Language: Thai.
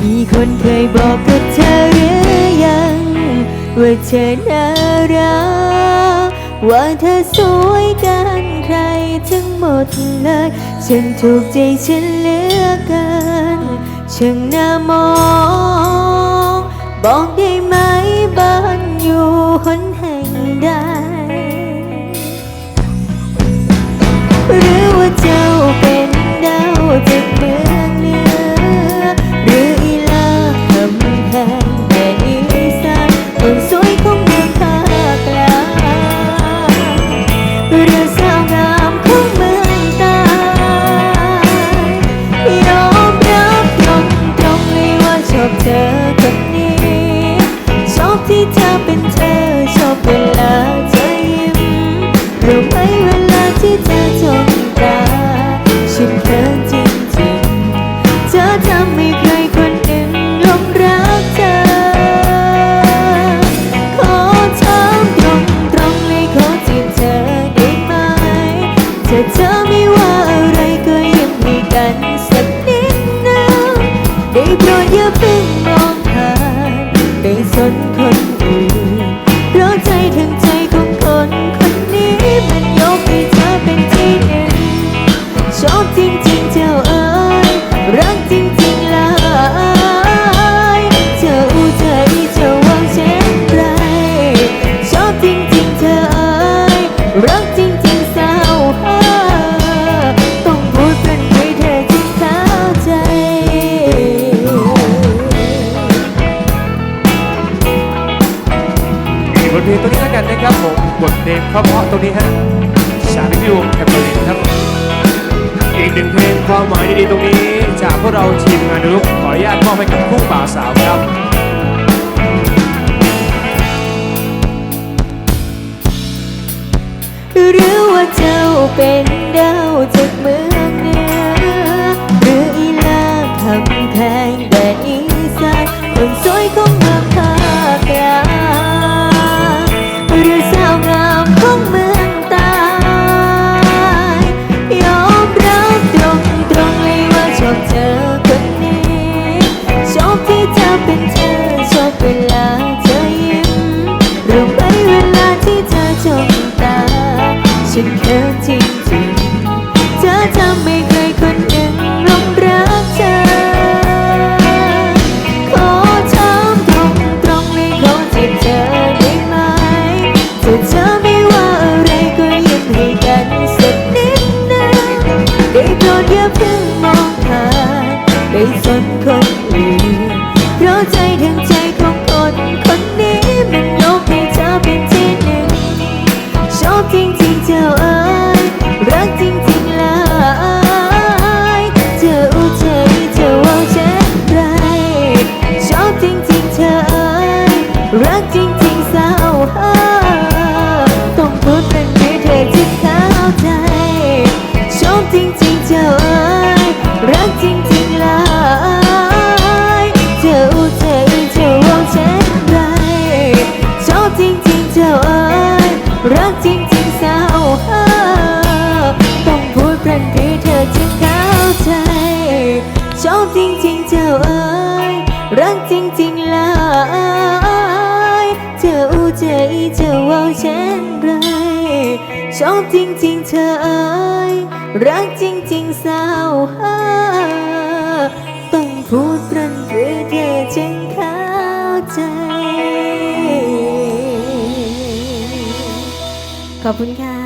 มีคนเคยบอกกับเธอหรือยัง ว่าเธอน่ารักว่าเธอสวยกันใครทั้งหมดเลย ฉันถูกใจฉันเหลือเกินช่างน่ามอง บอกได้ไหมบ้านอยู่หน อบเธอคนนี้ชอบที่เธอเป็นเธอชอบเวลาเธอยิ้มรู้ไหมเวลาที่เธอจ้องตาฉันเขินจริงๆเธอทำให้ใครคนหนึ่งหลงรักเธอ ขอถามตรงตรงเลยขอจีบเธอได้ไหมถ้าเธอไม่ว่าอะไรก็ยิ้มให้กันสักนิดนึงได้โปรดอย่าเพิ่ง ไทเพลงตัวนี้แล้วกันนะครับผมบทเพลงเพราะๆตรงนี้ฮะสาลิวิวแคมเปญครับ อีกหนึ่งเพลงความหมายดีๆตรงนี้ จากพวกเราทีมงานนุกขออนุญาตมอบให้กับคู่บ่าวสาวครับหรือว่าเจ้าเป็น จงตา ฉันเขินจริงๆเธอทำให้ใครคนหนึ่งหลงรักเธอ ขอถามตรงตรงๆเลยขอจีบเธอได้ไหมถ้าเธอไม่ว่าอะไรก็ยิ้มให้กันสักนิดนึงได้โปรดอย่าเพิ่งมองผ่านไปสนคนอื่น เจ้าเอ๋ยรักจริงๆหลายเธออุทัยเธอว่าเช่นไรชอบจริงๆเธอเอ๋ยรักจริงๆสาวหาต้องพูดเป็นให้เธอจะเข้าใจชอบจริงๆเจ้าเอ๋ยรักจริงๆหลายเธออุทัยเธอว่าเช่นไรชอบจริงๆเจ้าเอ๋ย รักจริงๆสาวหาต้องพูดพรันพรีเธอจะเข้าใจชอบจริงๆเจ้าเอ๋ยรักจริงๆลายเธออุใจเธอว่าเช่นไรชอบจริงๆเธอเอ๋ยรักจริงๆสาวหาต้องพูด ขอบคุณค่ะ